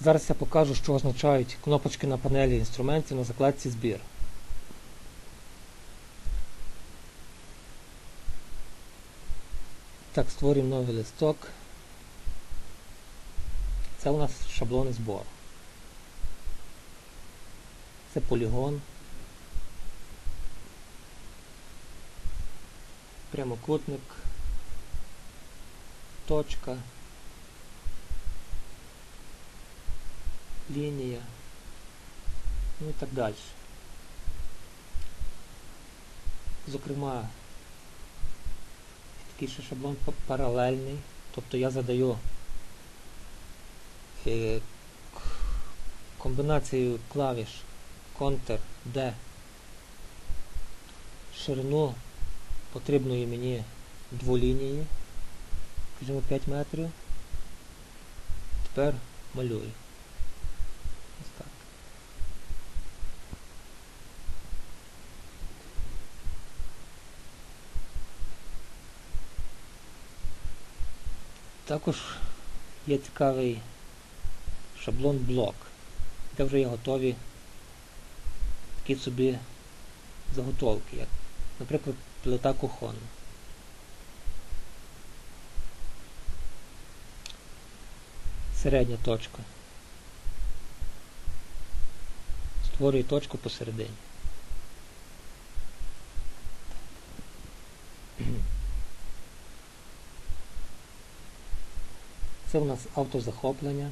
Зараз я покажу, що означають кнопочки на панелі інструментів на закладці збір. Так, створюємо новий листок. Це у нас шаблони збору. Це полігон. Прямокутник. Точка. Лінія. Ну і так далі. Зокрема, такий ще шаблон паралельний. Тобто я задаю е, комбінацією клавіш Ctrl D ширину потрібної мені дволінії, скажімо 5 метрів. Тепер малюю. Ось так. Також є цікавий шаблон блок, де вже є готові такі собі заготовки, як, наприклад, плита кухонна. Середня точка. Створює точку посередині. Це у нас автозахоплення.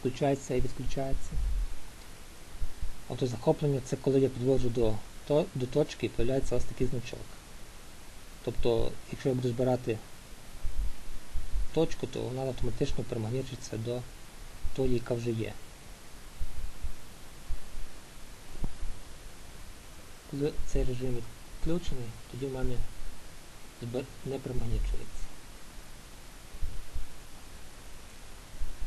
Включається і відключається. Автозахоплення це коли я підводжу до, то- до точки і з'являється ось такий значок. Тобто, якщо я буду збирати точку, то вона автоматично перемагнічиться до тої, яка вже є. Коли цей режим відключений, тоді в мене не примагнічується.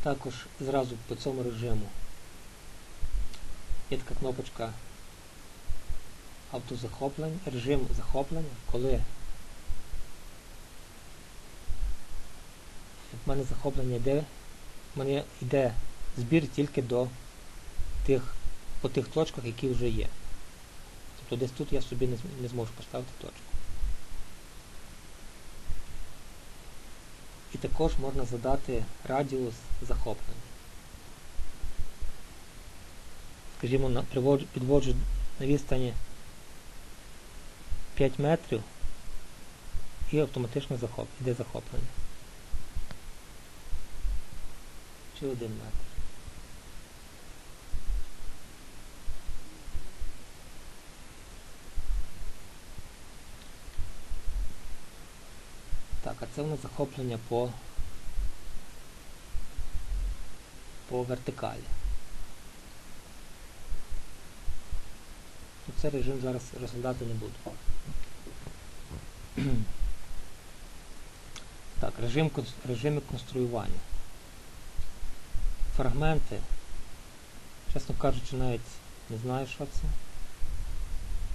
Також зразу по цьому режиму є така кнопочка автозахоплення, режим захоплення, коли в мене захоплення йде, в мене йде збір тільки до тих, по тих точках, які вже є. Тобто десь тут я собі не, зможу поставити точку. І також можна задати радіус захоплення. Скажімо, підводжу на відстані 5 метрів і автоматично йде захоплення. Чи 1 метр. А це у нас захоплення по, по вертикалі. Ну, Цей режим зараз розглядати не буду. Так, режим, режими конструювання. Фрагменти. Чесно кажучи, навіть не знаю, що це.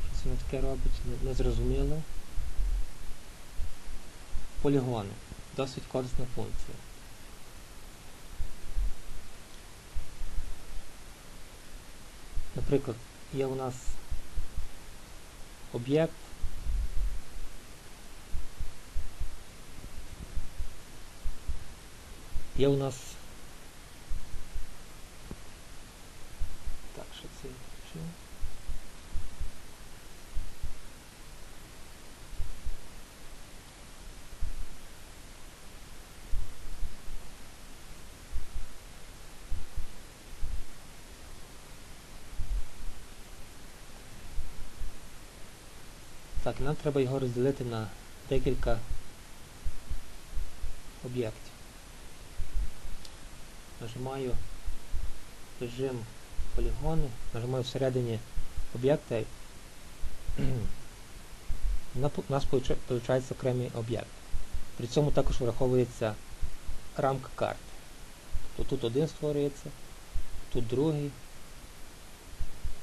Що це таке робить, не зрозуміло. Полігони. Досить корисна функція. Наприклад, є у нас об'єкт. Є у нас. Так, що це Так, нам треба його розділити на декілька об'єктів. Нажимаю режим полігони, нажимаю всередині об'єкта у нас виходить окремий об'єкт. При цьому також враховується рамка карти. Тобто тут один створюється, тут другий,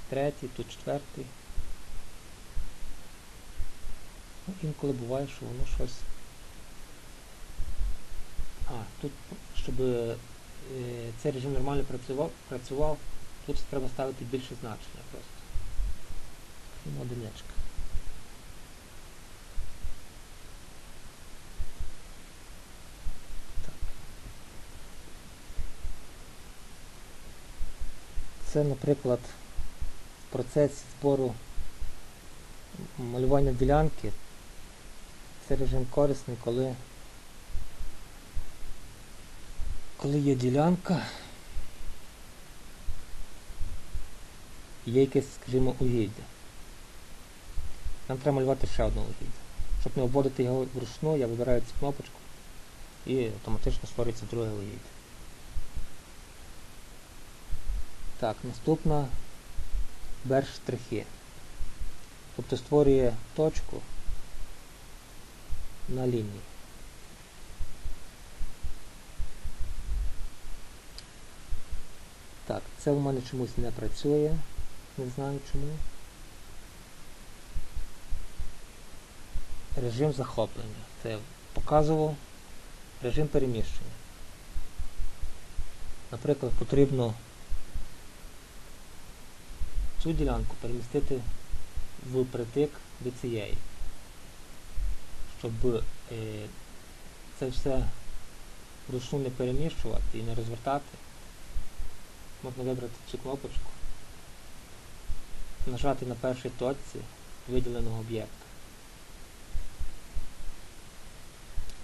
третій, тут четвертий. Ну, інколи буває, що воно щось. А, тут, щоб е, цей режим нормально працював, працював, тут треба ставити більше значення просто. Одиничка. Це, наприклад, в процесі збору малювання ділянки. Цей режим корисний, коли коли є ділянка, є якесь, скажімо, угіддя. Нам треба малювати ще одне угіддя. Щоб не обводити його вручну, я вибираю цю кнопочку і автоматично створюється друге угіддя. Так, наступна берж штрихи. Тобто створює точку на лінії. Так, це в мене чомусь не працює. Не знаю чому. Режим захоплення. Це я показував режим переміщення. Наприклад, потрібно цю ділянку перемістити в притик до цієї. Щоб е, це все вручну не переміщувати і не розвертати, можна вибрати цю кнопочку, нажати на першій точці виділеного об'єкта.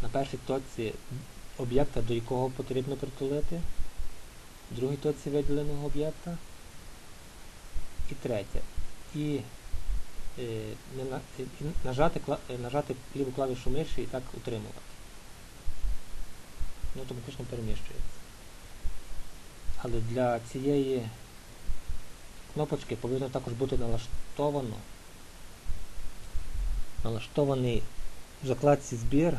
На першій точці об'єкта, до якого потрібно притулити, в другій точці виділеного об'єкта. І на, і нажати, е, нажати ліву клавішу миші і так утримувати. Ну, автоматично переміщується. Але для цієї кнопочки повинно також бути налаштовано налаштований в закладці збір.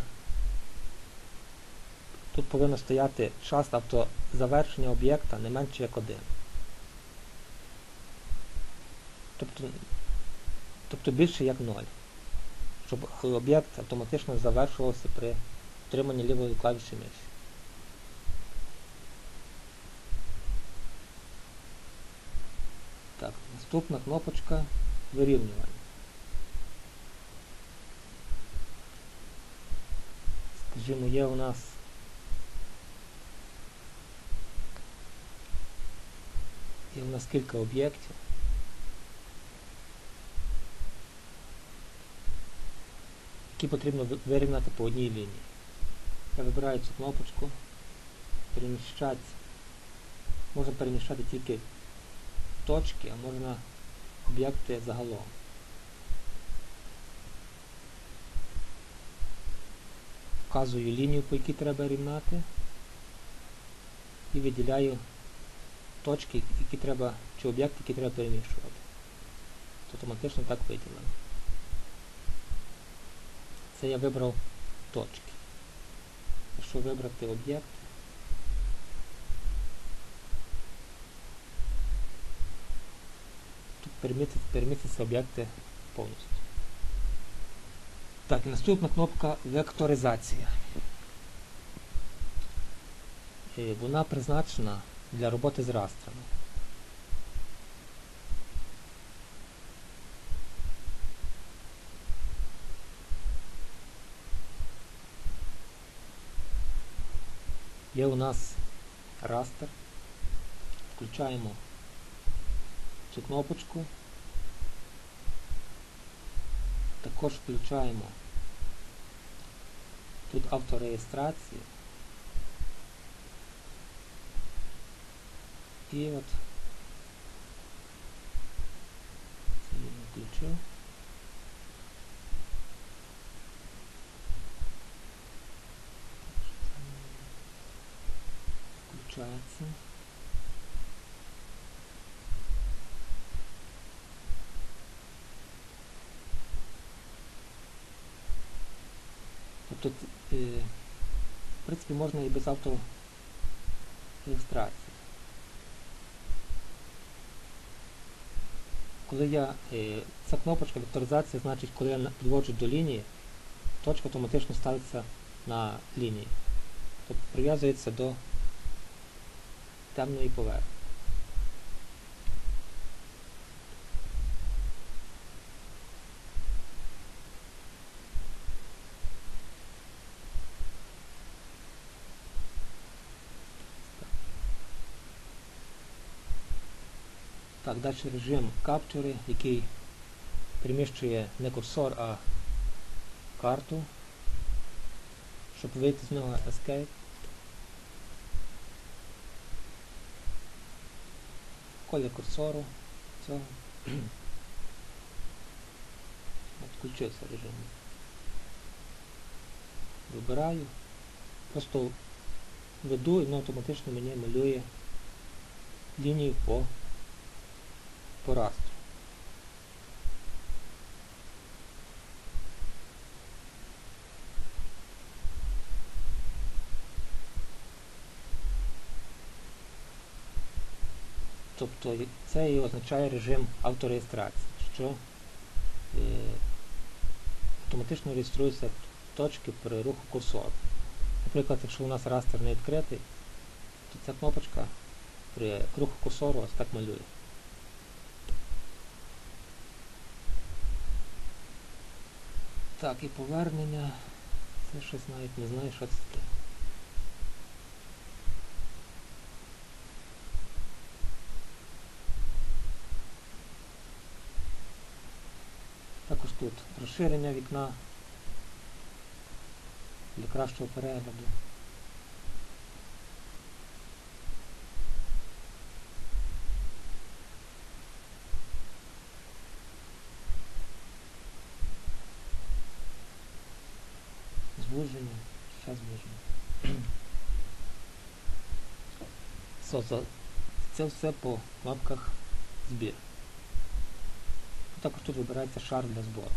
Тут повинно стояти час автозавершення об'єкта не менше як один. Тобто, тобто більше як 0. Щоб об'єкт автоматично завершувався при отриманні лівої клавіші миші. Так, наступна кнопочка вирівнювання. Скажімо, є у нас є у нас кілька об'єктів. Які потрібно вирівняти по одній лінії. Я вибираю цю кнопочку, переміщати. Можна переміщати тільки точки, а можна об'єкти загалом. Вказую лінію, по якій треба рівняти, і виділяю точки, які треба, чи об'єкти, які треба переміщувати. Це автоматично так виділено. Це я вибрав точки. Якщо вибрати об'єкт, тут переміститься об'єкти повністю. Так, і наступна кнопка векторизація. Е, Вона призначена для роботи з растрами. Є у нас растер. Включаємо цю кнопочку. Також включаємо тут автореєстрацію. І от це я не включив. Включається. Тобто, е, в принципі, можна і без автореєстрації. Коли я, е, ця кнопочка векторизація, значить, коли я підводжу до лінії, точка автоматично ставиться на лінії. Тобто прив'язується до темної поверхні. Так, далі режим Capture, який переміщує не курсор, а карту. Щоб вийти з нього Escape. Колір курсору цього. Відключився режим. Вибираю. Просто веду і воно автоматично мені малює лінію по, по Тобто це і означає режим автореєстрації, що е, автоматично реєструються точки при руху курсору. Наприклад, якщо у нас растер не відкритий, то ця кнопочка при руху курсору ось так малює. Так, і повернення. Це щось навіть не знаю, що це таке. Також тут розширення вікна для кращого перегляду. Звуження, ще звуження. Це все по кнопках збір. Також тут вибирається шар для збору.